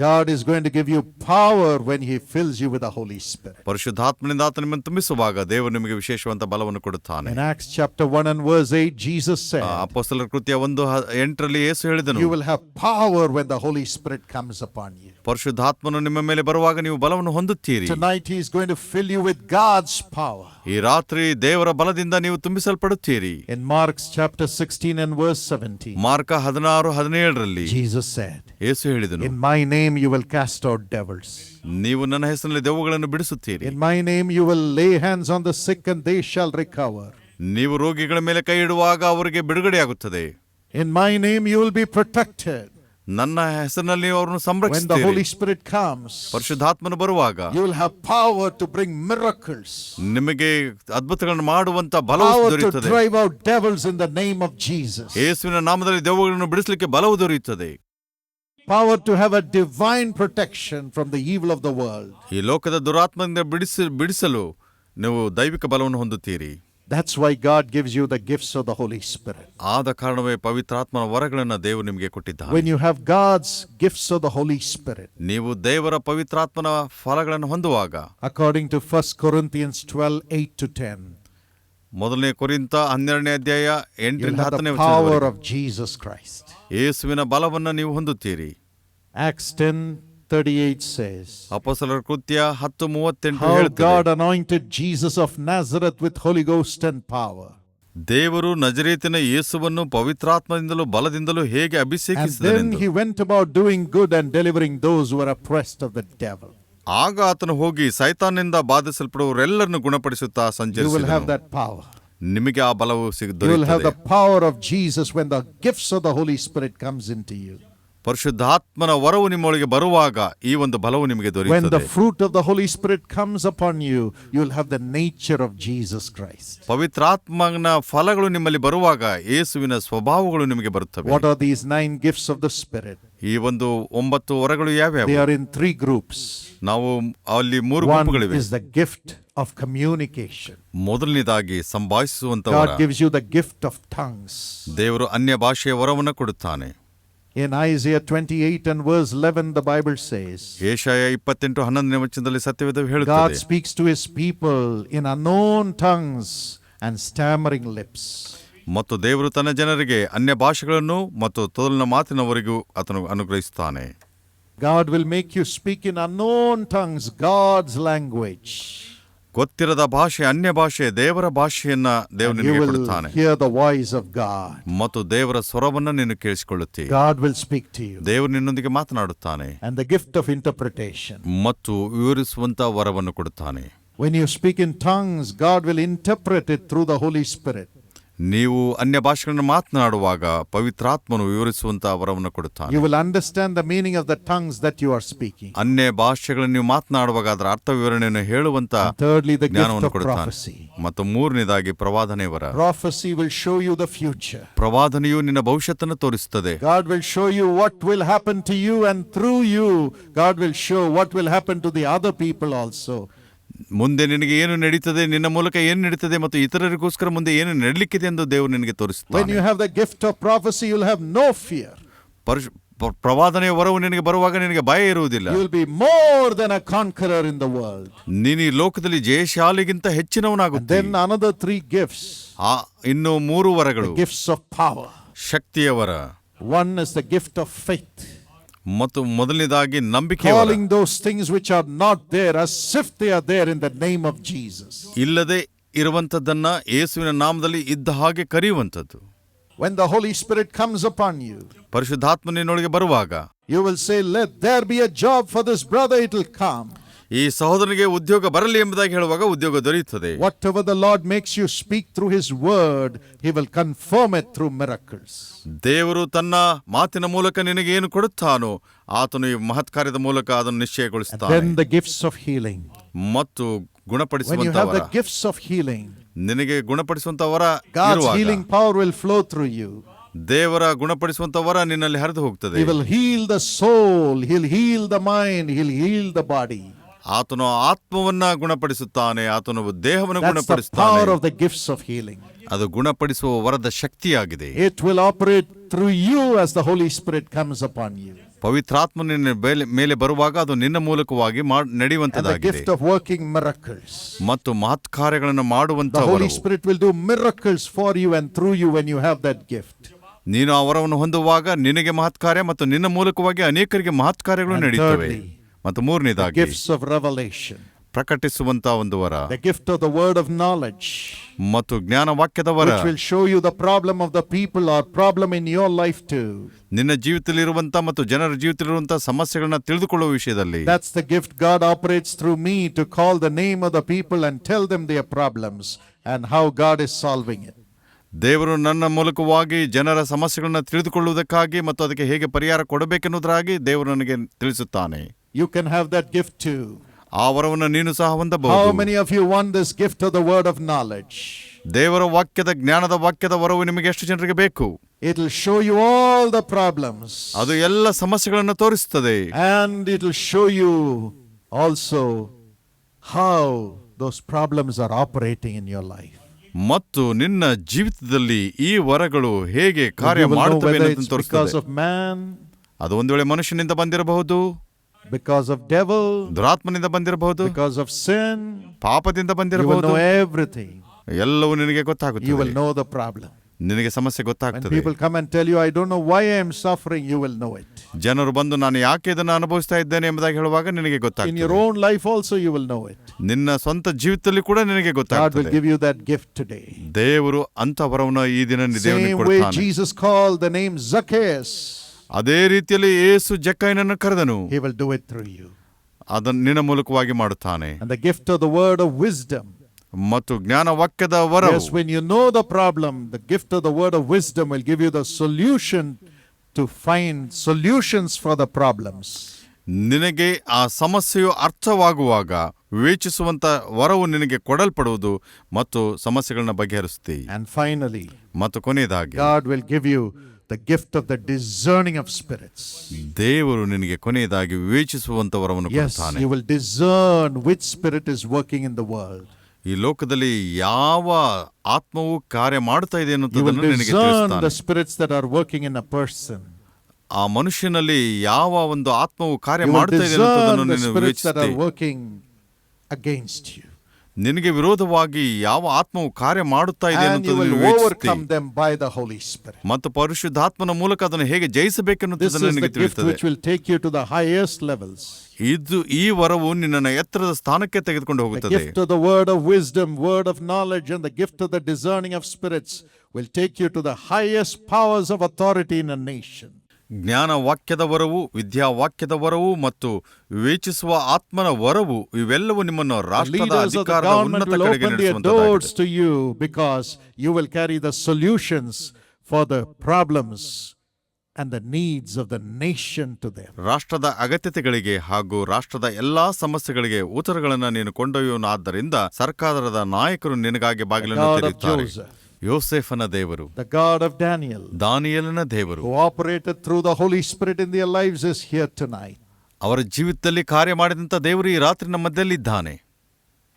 God is going to give you power when He fills you with the Holy Spirit. ಪರಿಶುದ್ಧಾತ್ಮನಿಂದ ಆತ ನಿಮ್ಮನ್ನು ತುಂಬಿಸುವಾಗ ದೇವರು ನಿಮಗೆ ವಿಶೇಷವಂತ ಬಲವನ್ನು ಕೊಡುತ್ತಾನೆ In Acts chapter 1 and verse 8, Jesus said, ಅಪೋಸ್ತಲರ ಕೃತ್ಯ ಒಂದು ಹ- ಎಂಟರಲ್ಲಿ ಯೇಸು ಹೇಳಿದನು You will have power when the Holy Spirit comes upon you. ಪರಿಶುದ್ಧಾತ್ಮನು ನಿಮ್ಮ ಮೇಲೆ ಬರುವಾಗ ನೀವು ಬಲವನ್ನು ಹೊಂದುತ್ತೀರಿ Tonight He is going to fill you with God's power. ಈ ರಾತ್ರಿ ದೇವರ ಬಲದಿಂದ ನೀವು ತುಂಬಿಸಲ್ಪಡುತ್ತೀರಿ. In Mark's chapter 16 and verse 17 Mark 16 17ರಲ್ಲಿ ಜೀಸಸ್ ಸೆಡ್ ಯೇಸು ಹೇಳಿದನು in my name you will cast out devils ನೀವು ನನ್ನ ಹೆಸರಿನಲ್ಲಿ ದೆವ್ವಗಳನ್ನು ಬಿಡಿಸುತ್ತೀರಿ. In my name you will lay hands on the sick and they shall recover ನೀವು ರೋಗಿಗಳ ಮೇಲೆ ಕೈ ಇಡುವಾಗ ಅವರಿಗೆ ಬಿಡುಗಡೆಯಾಗುತ್ತದೆ. In my name you will be protected ನನ್ನ ಹೆಸರಿನಲ್ಲಿ ಅವರನ್ನು ಸಂರಕ್ಷಿಸಿ ಸಂರಕ್ಷಿಸುತ್ತೀರಿ. Holy ಪರಿಶುದ್ಧಾತ್ಮನು ಬರುವಾಗ you will have power to bring miracles, ನಿಮಗೆ ಅದ್ಭುತಗಳನ್ನು ಮಾಡುವಂತ ಬಲವು ದೊರೆಯುತ್ತದೆ. Drive out devils in the name of Jesus, ಯೇಸುವಿನ ನಾಮದಲ್ಲಿ ದೆವ್ವಗಳನ್ನು ಬಿಡಿಸಲಿಕ್ಕೆ ಬಲವು ದೊರೆಯುತ್ತದೆ. Power to have a divine protection from the evil of the world ಈ ಲೋಕದ ದುರಾತ್ಮದಿಂದ ಬಿಡಿಸಿ ಬಿಡಿಸಲು ನೀವು ದೈವಿಕ ಬಲವನ್ನು ಹೊಂದುತ್ತೀರಿ. That's why God gives you the gifts of the Holy Spirit. ಆದ ಕಾರಣವೇ ಪವಿತ್ರಾತ್ಮನ ವರಗಳನ್ನು ದೇವರು ನಿಮಗೆ ಕೊಟ್ಟಿದ್ದಾನೆ When you have God's gifts of the Holy Spirit, ನೀವು ದೇವರ ಪವಿತ್ರಾತ್ಮನ ಫಲಗಳನ್ನು ಹೊಂದುವಾಗ according to 1 Corinthians 12 8 to 10, ಮೊದಲನೇ ಕೊರಿಂತ ಹನ್ನೆರಡನೇ ಅಧ್ಯಾಯ you'll ಎಂಟರಿಂದ have ಹತ್ತನೇ the power ವಚನದವರೆಗೆ of Jesus Christ. ಯೇಸುವಿನ ಬಲವನ್ನು ನೀವು ಹೊಂದುತ್ತೀರಿ Acts 10 38 says, ಅಪಸಲರ ಕೃತ್ಯ ಹತ್ತು ಮೂವತ್ತೆಂಟು How ಹೇಳುತ್ತದೆ God anointed Jesus of Nazareth with Holy Ghost and power. ದೇವರು ನಜರೇತಿನ ಯೇಸುವನ್ನು ಪವಿತ್ರಾತ್ಮದಿಂದಲೂ ಬಲದಿಂದಲೂ ಹೇಗೆ And then ಅಭಿಷೇಕಿಸಿದನೆಂದು he went about doing good and delivering those who were oppressed of the devil. ಆಗ ಆತನು ಹೋಗಿ ಸೈತಾನ್ನಿಂದ ಬಾಧಿಸಲ್ಪಡುವವರೆಲ್ಲರನ್ನು ಗುಣಪಡಿಸುತ್ತಾ You will have ಸಂಚರಿಸಿದನು that power. ನಿಮಗೆ ಆ ಬಲವು ಸಿಗ You will have ದೊರೆಯುತ್ತದೆ the power of Jesus when the gifts of the Holy Spirit comes into you. ಪರಿಶುದ್ಧಾತ್ಮನ ವರವು ನಿಮ್ಮೊಳಗೆ ಬರುವಾಗ ಈ ಒಂದು ಬಲವು ನಿಮಗೆ ದೊರೆಯುತ್ತದೆ When the ದೊರೆಯುತ್ತದೆ fruit of the Holy Spirit comes upon you, you will have the nature of Jesus Christ. ಪವಿತ್ರಾತ್ಮನ ಫಲಗಳು ನಿಮ್ಮಲ್ಲಿ ಬರುವಾಗ ಯೇಸುವಿನ ಸ್ವಭಾವಗಳು ನಿಮಗೆ ಬರುತ್ತವೆ What are these nine gifts of the Spirit? ಈ ಒಂದು ಒಂಬತ್ತು ವರಗಳು ಯಾವ್ಯಾವು They are in three groups. ನಾವು ಅಲ್ಲಿ ಮೂರು One ಗುಂಪುಗಳಿವೆ is the gift of communication. ಮೊದಲನೇದಾಗಿ ಸಂಭಾಷಿಸುವಂತ ವರ God gives you the gift of tongues. ದೇವರು ಅನ್ಯ ಭಾಷೆಯ ವರವನ್ನು ಕೊಡುತ್ತಾನೆ In Isaiah 28 and verse 11, the Bible says, Yeshaya ಇಪ್ಪತ್ತೆಂಟು ಹನ್ನೊಂದನೇ ವಚನದಲ್ಲಿ ಸತ್ಯವೇದ God ಹೇಳುತ್ತದೆ speaks to his people in unknown tongues and stammering lips. ಮತ್ತು ದೇವರು ತನ್ನ ಜನರಿಗೆ ಅನ್ಯ ಭಾಷೆಗಳನ್ನು ಮತ್ತು ತೊದಲಿನ ಮಾತಿನವರೆಗೂ ಆತನು ಅನುಗ್ರಹಿಸುತ್ತಾನೆ God will make you speak in unknown tongues, God's language. ಗೊತ್ತಿರದ ಭಾಷೆ ಅನ್ಯ ಭಾಷೆ ದೇವರ ಭಾಷೆಯನ್ನ ದೇವರು ನಿಮಗೆ ಕೊಡುತ್ತಾನೆ hear the voice of God. ಮತ್ತು ದೇವರ ಸ್ವರವನ್ನ ನೀನು ಕೇಳಿಸಿಕೊಳ್ಳುತ್ತಿ God will speak to you. ದೇವರು ನಿನ್ನೊಂದಿಗೆ ಮಾತನಾಡುತ್ತಾನೆ And the gift of interpretation. ಮತ್ತು ವಿವರಿಸುವಂತ ವರವನ್ನು ಕೊಡುತ್ತಾನೆ When you speak in tongues, God will interpret it through the Holy Spirit. ನೀವು ಅನ್ಯ ಭಾಷೆಗಳನ್ನು ಮಾತನಾಡುವಾಗ ಪವಿತ್ರಾತ್ಮನು ವಿವರಿಸುವಂತಹ ವರವನ್ನು ಕೊಡುತ್ತಾನೆ You will understand the meaning of the tongues that you are speaking. ಅನ್ಯ ಭಾಷೆಗಳನ್ನು ನೀವು ಮಾತನಾಡುವಾಗ ಅದರ ಅರ್ಥ ವಿವರಣೆಯನ್ನು ಹೇಳುವಂತ Thirdly, the gift ಜ್ಞಾನವನ್ನು of ಕೊಡುತ್ತಾನೆ prophecy. ಮತ್ತು ಮೂರನೇದಾಗಿ ಪ್ರವಾದನೆ ವರ Prophecy will show you the future. ಪ್ರವಾದನೆಯು ನಿನ್ನ ಭವಿಷ್ಯತನ್ನು ತೋರಿಸುತ್ತದೆ God will show you what will happen to you, and through you, God will show what will happen to the other people also. ಮುಂದೆ ನಿನಗೆ ಏನು ನಡೀತದೆ ನಿನ್ನ ಮೂಲಕ ಏನು ನಡೀತದೆ ಮತ್ತು ಇತರರಿಗೋಸ್ಕರ ಮುಂದೆ ಏನು ನಡಲಿಕ್ಕಿದೆ ಎಂದು ದೇವರು ನಿನಗೆ When ತೋರಿಸುತ್ತಾನೆ you have the gift of prophecy, you'll have no fear. ಪರಿಶ್- ಪ್ರ- ಪ್ರವಾದನೆಯ ವರವು ನಿನಗೆ ಬರುವಾಗ ನಿನಗೆ ಭಯ ಇರುವುದಿಲ್ಲ You'll be more than a conqueror in the world. ನೀನು ಈ ಲೋಕದಲ್ಲಿ ಜಯಶಾಲಿಗಿಂತ ಹೆಚ್ಚಿನವನಾಗುತ್ತೆ then another three gifts ಆ ಇನ್ನು ಮೂರು ವರಗಳು gifts of power. ಶಕ್ತಿಯ ವರ One is the gift of faith, ಮತ್ತು ಮೊದಲನೇದಾಗಿ ನಂಬಿಕೆ calling those things which are not there as if they are there in the name of Jesus. ಇಲ್ಲದೆ ಇರುವಂತದ್ದನ್ನ ಯೇಸುವಿನ ನಾಮದಲ್ಲಿ ಇದ್ದ ಹಾಗೆ ಕರೆಯುವಂಥದ್ದು When the Holy Spirit comes upon you, ಪರಿಶುದ್ಧಾತ್ಮ ನಿನ್ನೊಳಗೆ ಬರುವಾಗ you will say, Let there be a job for this brother, it will come. ಈ ಸಹೋದರನಿಗೆ ಉದ್ಯೋಗ ಬರಲಿ ಎಂಬುದಾಗಿ ಹೇಳುವಾಗ ಉದ್ಯೋಗ ದೊರೆಯುತ್ತದೆ whatever the Lord makes you speak through his word he will confirm it through miracles. ದೇವರು ತನ್ನ ಮಾತಿನ ಮೂಲಕ ನಿನಗೆ ಏನು ಕೊಡುತ್ತಾನೋ ಆತನು ಈ ಮಹತ್ ಕಾರ್ಯದ ಮೂಲಕ ಅದನ್ನು ನಿಶ್ಚಯಗೊಳಿಸುತ್ತಾನೆ then the gifts of healing ಮತ್ತು ಗುಣಪಡಿಸುವಂತವರ you ಗುಣಪಡಿಸುವಂತ have ವರ the gifts of healing, ನಿನಗೆ ಗುಣಪಡಿಸುವಂತ ವರ ಹೀಲಿಂಗ್ ಇರುವಾಗ ವಿಲ್ flow through you. ದೇವರ ಗುಣಪಡಿಸುವಂತವರ ನಿನ್ನಲ್ಲಿ ಹರಿದು ಹೋಗ್ತದೆ He will heal the soul, heal the mind He'll heal the body. ಆತನು ಆತ್ಮವನ್ನ ಗುಣಪಡಿಸುತ್ತಾನೆ ಆತನು ದೇಹವನ್ನು ಗುಣಪಡಿಸುತ್ತಾನೆ. ಗಿಫ್ಟ್ಸ್ ಆಫ್ ಹೀಲಿಂಗ್ ಅದು ಗುಣಪಡಿಸುವ ವರದ ಶಕ್ತಿಯಾಗಿದೆ. It will operate through you as the Holy Spirit comes upon you ಪವಿತ್ರಾತ್ಮ ನಿನ್ನ ಮೇಲೆ ಬರುವಾಗ ಅದು ನಿನ್ನ ಮೂಲಕವಾಗಿ ನಡೆಯುವಂತದಾಗಿದೆ. ಗಿಫ್ಟ್ ಆಫ್ ವರ್ಕಿಂಗ್ ಮಿರಕಲ್ಸ್ ಮತ್ತು ಮಹತ್ ಕಾರ್ಯಗಳನ್ನು ಮಾಡುವಂತ Holy Spirit will do miracles for you and through you when you have that gift ನೀನು ಅವರವನ್ನು ಹೊಂದುವಾಗ ನಿನಗೆ ಮಹತ್ಕಾರ್ಯ ಮತ್ತು ನಿನ್ನ ಮೂಲಕವಾಗಿ ಅನೇಕರಿಗೆ ಮಹತ್ಕಾರ್ಯಗಳು ನಡೆಯುತ್ತವೆ ಮತ್ತು ಮೂರನೇದಾಗಿ Gifts of revelation, ಪ್ರಕಟಿಸುವಂತ ಒಂದು ವರ the gift of the word of knowledge, ಮತ್ತು ಜ್ಞಾನ ವಾಕ್ಯದ ವರ which will show you the problem of the people or problem in your life too. ನಿನ್ನ ಜೀವಿತದಲ್ಲಿರುವಂತ ಮತ್ತು ಜನರ ಜೀವಿತದಲ್ಲಿರುವಂತ ಸಮಸ್ಯೆಗಳನ್ನ ತಿಳಿದುಕೊಳ್ಳುವ ವಿಷಯದಲ್ಲಿ That's the gift God operates through me to call the name of the people and tell them their problems and how God is solving it. ದೇವರು ನನ್ನ ಮೂಲಕವಾಗಿ ಜನರ ಸಮಸ್ಯೆಗಳನ್ನ ತಿಳಿದುಕೊಳ್ಳುವುದಕ್ಕಾಗಿ ಮತ್ತು ಅದಕ್ಕೆ ಹೇಗೆ ಪರಿಹಾರ ಕೊಡಬೇಕೆನ್ನುವುದರಾಗಿ ದೇವರು ನನಗೆ ತಿಳಿಸುತ್ತಾನೆ You can have that gift too. ಆ ವರವನ್ನು ನೀನು ಸಹ How ಹೊಂದಬಹುದು many of you want this gift of the word of knowledge? ದೇವರ ವಾಕ್ಯದ ಜ್ಞಾನದ ವಾಕ್ಯದ ವರವು ನಿಮಗೆ ಎಷ್ಟು ಜನರಿಗೆ ಬೇಕು It'll show you all the problems ಅದು ಎಲ್ಲ ಸಮಸ್ಯೆಗಳನ್ನು ತೋರಿಸುತ್ತದೆ and it'll show you also how those problems are operating in your life. ಮತ್ತು ನಿನ್ನ ಜೀವಿತದಲ್ಲಿ ಈ ವರಗಳು ಹೇಗೆ ಕಾರ್ಯ you will know ಮಾಡುತ್ತವೆ whether ಅನ್ನೋದನ್ನು it's because ತೋರಿಸುತ್ತದೆ of man, ಅದು ಒಂದು ವೇಳೆ ಮನುಷ್ಯನಿಂದ ಬಂದಿರಬಹುದು because of devil, ದುರಾತ್ಮನಿಂದ ಬಂದಿರಬಹುದು because of sin. ಪಾಪದಿಂದ You will ಬಂದಿರಬಹುದು know everything. ಎಲ್ಲವೂ ನಿನಗೆ You will ಗೊತ್ತಾಗುತ್ತದೆ know the problem. ನಿನಗೆ ಸಮಸ್ಯೆ When ಗೊತ್ತಾಗ್ತದೆ people come and tell you, I don't know why I am suffering, you will know it. ಜನರು ಬಂದು ನಾನು ಯಾಕೆ ಇದನ್ನು ಅನುಭವಿಸ್ತಾ ಇದ್ದೇನೆ ಎಂಬುದಾಗಿ ಹೇಳುವಾಗ ನಿನಗೆ In your ಗೊತ್ತಾಗ್ತದೆ own life also, you will know it. ನಿನ್ನ ಸ್ವಂತ ಜೀವಿತದಲ್ಲಿ ಕೂಡ ನಿನಗೆ God will ಗೊತ್ತಾಗ್ತದೆ give you that gift today. ದೇವರು ಅಂತ ವರವನ್ನು ಈ ದಿನ ದೇವನಿಗೆ Same way ಕೊಡ್ತಾನೆ Jesus called the name Zacchaeus, ಅದೇ ರೀತಿಯಲ್ಲಿ ಏಸು ಜಕ್ಕೈನನ್ನು ಕರೆದನು He will do it through you. ಅದನ್ನು ನಿನ್ನ ಮೂಲಕವಾಗಿ ಮಾಡುತ್ತಾನೆ And the gift of the word of wisdom. ಮತ್ತು ಜ್ಞಾನ ವಾಕ್ಯದ ವರ Yes, when you know the problem, the gift of the word of wisdom will give you the solution to find solutions for the problems. ನಿನಗೆ ಆ ಸಮಸ್ಯೆಯು ಅರ್ಥವಾಗುವಾಗ ವಿವೇಚಿಸುವಂತ ವರವು ನಿನಗೆ ಕೊಡಲ್ಪಡುವುದು ಮತ್ತು ಸಮಸ್ಯೆಗಳನ್ನ ಬಗೆಹರಿಸುತ್ತೆ And ಫೈನಲಿ ಮತ್ತು ಕೊನೆಯದಾಗಿ God will give you the gift of the discerning of spirits. ದೇವರು ನಿನಗೆ ಕೊನೆಯದಾಗಿ ವಿವೇಚಿಸುವಂತ ವರವನ್ನು Yes, ಕೊಡ್ತಾನೆ you will discern which spirit is working in the world. ಈ ಲೋಕದಲ್ಲಿ ಯಾವ ಆತ್ಮವು ಕಾರ್ಯ ಮಾಡ್ತಾ ಇದೆ You will ಅನ್ನುವುದನ್ನು ನಿನಗೆ discern ತಿಳಿಸ್ತಾನೆ the spirits that are working in a person. ಆ ಮನುಷ್ಯನಲ್ಲಿ ಯಾವ ಒಂದು ಆತ್ಮವು ಕಾರ್ಯ You will ಮಾಡ್ತಾ ಇದೆ ಅನ್ನುವುದನ್ನು discern the ನೀನು spirits that ವಿವೇಚಿಸುತ್ತೆ are working against you. ನಿನಗೆ ವಿರೋಧವಾಗಿ ಯಾವ ಆತ್ಮವು ಕಾರ್ಯ ಮಾಡುತ್ತಾ ಇದೆ ಅನ್ನುವದನ್ನು ನೀವು ಓವರ್કમ ಬೈ ದಿ ಹೋಲಿ ಸ್ಪಿರिट ಮತ್ತು ಪರಿಶುದ್ಧಾತ್ಮನ ಮೂಲಕ ಅದನ್ನು ಹೇಗೆ ಜಯಿಸಬೇಕು ಅನ್ನುವದನ್ನು ನಿಮಗೆ ತಿಳಿಸುತ್ತದೆ ಈ ಈ ವರವು ನಿನ್ನ ಎತ್ತರದ ಸ್ಥಾನಕ್ಕೆ ತಂದುಕೊಂಡು ಹೋಗುತ್ತದೆ. The word of wisdom word of knowledge and the gift of the discerning of spirits will take you to the highest powers of authority in a nation ಜ್ಞಾನ ವಾಕ್ಯದ ವರವು ವಿದ್ಯಾ ವಾಕ್ಯದ ವರವು ಮತ್ತು ವಿವೇಚಿಸುವ ಆತ್ಮನ ವರವು ಇವೆಲ್ಲವೂ ನಿಮ್ಮನ್ನು ರಾಷ್ಟ್ರದ ಸೊಲ್ಯೂಷನ್ಸ್ ಫಾರ್ ದ ಅಧಿಕಾರದ ಉನ್ನತ ಕಡೆಗೆ doors to you because you will carry the solutions for the problems and the needs of the nation to them. ರಾಷ್ಟ್ರದ ಅಗತ್ಯತೆಗಳಿಗೆ ಹಾಗೂ ರಾಷ್ಟ್ರದ ಎಲ್ಲಾ ಸಮಸ್ಯೆಗಳಿಗೆ ಉತ್ತರಗಳನ್ನು ನೀನು ಕೊಂಡೊಯ್ಯುವನಾದ್ದರಿಂದ ಸರ್ಕಾರದ ನಾಯಕರು ನಿನಗಾಗಿ ಬಾಗಿಲನ್ನು ತೆರೆಯುತ್ತಾರೆ ಯೋಸೆಫನ ದೇವರು. ದ ಗಾಡ್ ಆಫ್ ಡ್ಯಾನಿಯಲ್ ದಾನಿಯಲ್ನ ದೇವರು. Operated through the Holy Spirit in their lives is here tonight ಅವರ ಜೀವಿತದಲ್ಲಿ ಕಾರ್ಯ ಮಾಡಿದಂತ ದೇವರು ಈ ರಾತ್ರಿ ನಮ್ಮ ಇದ್ದಾನೆ.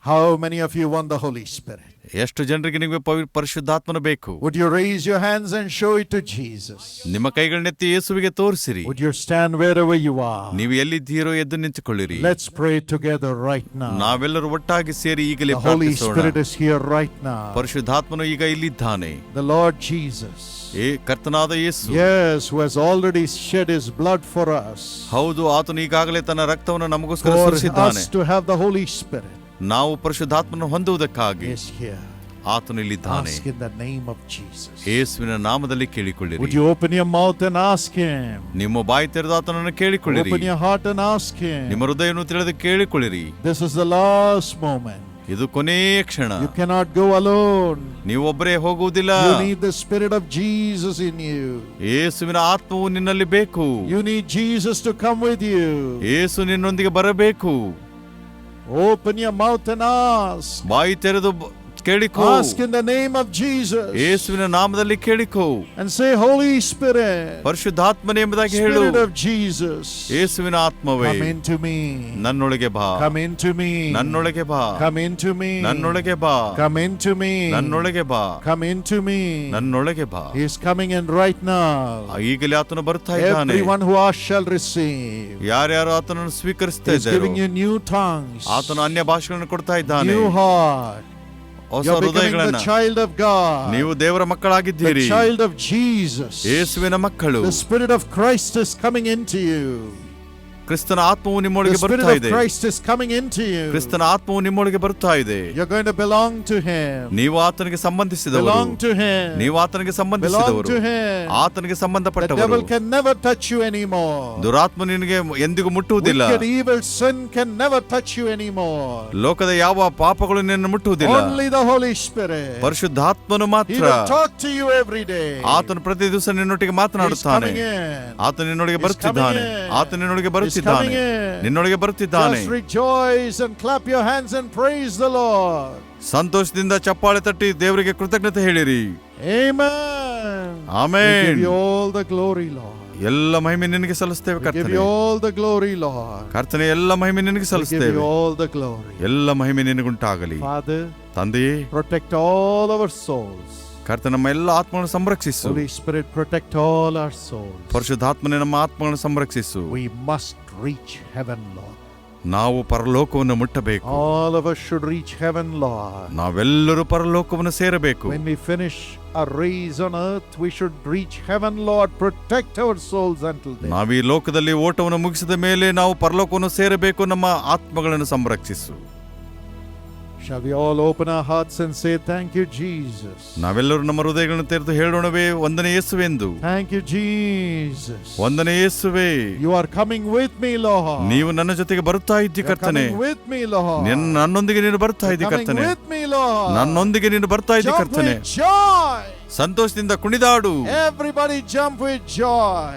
How many of you want the Holy Spirit? ಎಷ್ಟು ಜನರಿಗೆ ನಿಮಗೆ ಪವಿ- ಪರಿಶುದ್ಧಾತ್ಮನ ಬೇಕು Would you raise your hands and show it to Jesus? ನಿಮ್ಮ ಕೈಗಳನ್ನೆತ್ತಿ ಯೇಸುವಿಗೆ ತೋರಿಸಿರಿ Would you stand wherever you are? ನೀವು ಎಲ್ಲಿದ್ದೀರೋ ಎದ್ದು ನಿಂತುಕೊಳ್ಳಿರಿ Let's pray together right now. ನಾವೆಲ್ಲರೂ ಒಟ್ಟಾಗಿ ಸೇರಿ ಈಗಲೇ The Holy ಪ್ರಾರ್ಥಿಸೋಣ Spirit is here right now. ಪರಿಶುದ್ಧಾತ್ಮನು ಈಗ ಇಲ್ಲಿದ್ದಾನೆ The Lord Jesus. ಏ ಕರ್ತನಾದ ಯೇಸು Yes, who has already shed his blood for us. ಹೌದು ಆತನು ಈಗಾಗಲೇ ತನ್ನ ರಕ್ತವನ್ನು ನಮಗೋಸ್ಕರ For ಸುರಿಸಿದ್ದಾನೆ us to have the Holy Spirit ನಾವು ಪರಿಶುದ್ಧಾತ್ಮನ ಹೊಂದುವುದಕ್ಕಾಗಿ ಆತನು ಇಲ್ಲಿದ್ದಾನೆ ಯೇಸುವಿನ ನಾಮದಲ್ಲಿ ಕೇಳಿಕೊಳ್ಳಿರಿ. Would you open your mouth and ask him ನಿಮ್ಮ ಬಾಯಿ ತೆರೆದಾತನನ್ನು ಕೇಳಿಕೊಳ್ಳಿರಿ. Open your heart and ask him ನಿಮ್ಮ ಹೃದಯವನ್ನು ತೆರೆದು ಕೇಳಿಕೊಳ್ಳಿರಿ. This is the last moment ಇದು ಕೊನೆಯ ಕ್ಷಣ. ಯು ಕ್ಯಾನಾಟ್ ಗೋ ಅಲೋನ್ ನೀವು ಒಬ್ಬರೇ ಹೋಗುವುದಿಲ್ಲ. You need the spirit of Jesus in you ಯೇಸುವಿನ ಆತ್ಮವು ನಿನ್ನಲ್ಲಿ ಬೇಕು. You need Jesus to come with you ಯೇಸು ನಿನ್ನೊಂದಿಗೆ ಬರಬೇಕು. Open your mouth and ask. ಬಾಯಿ ತೆರೆದು ಬ- ಕೇಳಿಕೋ Ask in the name of Jesus. ಯೇಸುವಿನ ನಾಮದಲ್ಲಿ ಕೇಳಿಕೋ And say, Holy Spirit, ಪರಿಶುದ್ಧಾತ್ಮನೆ ಎಂಬುದಾಗಿ ಹೇಳು Spirit of Jesus, ಯೇಸುವಿನ ಆತ್ಮವೇ come into me. ನನ್ನೊಳಗೆ ಬಾ Come into me. ನನ್ನೊಳಗೆ ಬಾ Come into me. ನನ್ನೊಳಗೆ ಬಾ Come into me. ನನ್ನೊಳಗೆ ಬಾ Come into me. ನನ್ನೊಳಗೆ ಬಾ He is coming in right now. ಈಗಲೇ ಆತನು ಬರ್ತಾ ಇದ್ದಾನೆ Everyone who asks shall receive. ಯಾರ್ಯಾರು ಆತನನ್ನು ಸ್ವೀಕರಿಸ್ತಾ He is ಇದ್ದಾರೆ giving you new tongues, ಆತನು ಅನ್ಯ ಭಾಷೆಗಳನ್ನು ಕೊಡ್ತಾ ಇದ್ದಾನೆ new heart. ಹೊಸ You're becoming ಹೃದಯಗಳನ್ನ the child of God, ನೀವು ದೇವರ the ಮಕ್ಕಳಾಗಿದ್ದೀರಿ child of Jesus. ಯೇಸುವಿನ ಮಕ್ಕಳು The Spirit of Christ is coming into you. ಕ್ರಿಸ್ತನ ಆತ್ಮವು ನಿಮ್ಮೊಳಗೆ ಬರುತ್ತಾ ಇದೆ. ಕ್ರೈಸ್ಟ್ ಕ್ರಿಸ್ತನ ಆತ್ಮವು ನಿಮ್ಮೊಳಗೆ ಬರ್ತಾ ಇದೆ. ಯು ಆರ್ ಟು ನೀವು ಆತನಿಗೆ ಸಂಬಂಧಿಸಿದವರು. ಬಿಲಾಂಗ್ ನೀವು ಆತನಿಗೆ ಸಂಬಂಧಿಸಿದವರು. ಆತನಿಗೆ ಸಂಬಂಧಪಟ್ಟವರು. ದುರಾತ್ಮ ನಿಮಗೆ ಎಂದಿಗೂ ಮುಟ್ಟುವುದಿಲ್ಲ. ಟಚ್ ಯು ಎನಿ ಲೋಕದ ಯಾವ ಪಾಪಗಳು ನಿಮ್ಮನ್ನು ಮುಟ್ಟುವುದಿಲ್ಲ. ಓನ್ಲಿ ದಿ ಹೋಲಿ ಸ್ಪಿರಿಟ್ ಪರಿಶುದ್ಧ ಮಾತ್ರ. ಹಿ ಯು ಎವ್ರಿ ಡೇ ಆತನ ಪ್ರತಿ ದಿವಸ ನಿಮ್ಮೊಟ್ಟಿಗೆ ಮಾತನಾಡುತ್ತಾನೆ. ಆತನ ನಿಮ್ಮೊಳಗೆ ಬರ್ತಿದ್ದಾನೆ ಆತನ ನಿಮ್ಮೊಳಗೆ ತಂದೆ ನಿನ್ನೊಳಗೆ ಬರುತ್ತಿದ್ದಾನೆ. Choice clap your hands and praise the Lord ಸಂತೋಷದಿಂದ ಚಪ್ಪಾಳೆ ತಟ್ಟಿ ದೇವರಿಗೆ ಕೃತಜ್ಞತೆ ಹೇಳಿರಿ. Hey ma'am amen give 올 the glory Lord ಎಲ್ಲ ಮಹಿಮೆ ನನಿಗೆ ಸಲ್ಲстеಬೇಕು ಕರ್ತನೆ. ಎಲ್ಲ ಮಹಿಮೆ ನನಿಗೆ ಸಲ್ಲсте ಗಿವ್ 올 द 글로ರಿ ಕರ್ತನೆ ಎಲ್ಲ ಮಹಿಮೆ ನನಿಗೆ ಸಲ್ಲсте ಎಲ್ಲ ಮಹಿಮೆ ನಿನಗೇಂಟಾಗಲಿ. ತಂದೆಯೇ. ಪ್ರೊಟೆಕ್ಟ್ ಆಲ್ ಅವರ್ ಸೋಲ್ಸ್ ಕರ್ತನೆ ಎಲ್ಲ ಆತ್ಮಗಳನ್ನು ಸಂರಕ್ಷಿಸು. We spirit protect 올 our souls Pavi ನಮ್ಮ ಆತ್ಮಗಳನ್ನು ಸಂರಕ್ಷಿಸು. We must reach heaven, Lord. ನಾವು ಪರಲೋಕವನ್ನು ಮುಟ್ಟಬೇಕು All of us should reach heaven, Lord. ನಾವೆಲ್ಲರೂ ಪರಲೋಕವನ್ನು ಸೇರಬೇಕು When we finish our race on earth, we should reach heaven, Lord. Protect our souls until then. ನಾವು ಈ ಲೋಕದಲ್ಲಿ ಓಟವನ್ನು ಮುಗಿಸಿದ ಮೇಲೆ ನಾವು ಪರಲೋಕವನ್ನು ಸೇರಬೇಕು ನಮ್ಮ ಆತ್ಮಗಳನ್ನು ಸಂರಕ್ಷಿಸು Shall we all open our hearts and say, Thank you, Jesus? ನಾವೆಲ್ಲರೂ ನಮ್ಮ ಹೃದಯಗಳನ್ನು ತೆರೆದು ಹೇಳೋಣವೇ ಒಂದನೇ ಯೇಸುವೆಂದು Thank you, Jesus. ಒಂದನೇ ಯೇಸುವೆ You are coming with me, Lord. ನೀವು ನನ್ನ ಜೊತೆಗೆ ಬರುತ್ತಾ ಇದ್ದಿ You're ಕರ್ತನೆ coming with me, Lord. ನಿನ್ನ ನನ್ನೊಂದಿಗೆ ನೀನು ಬರ್ತಾ You're ಇದ್ದಿ coming ಕರ್ತನೆ with me, Lord. ನನ್ನೊಂದಿಗೆ ನೀನು ಬರ್ತಾ ಇದ್ದಿ Jump ಕರ್ತನೆ with joy. ಸಂತೋಷದಿಂದ ಕುಣಿದಾಡು Everybody jump with joy.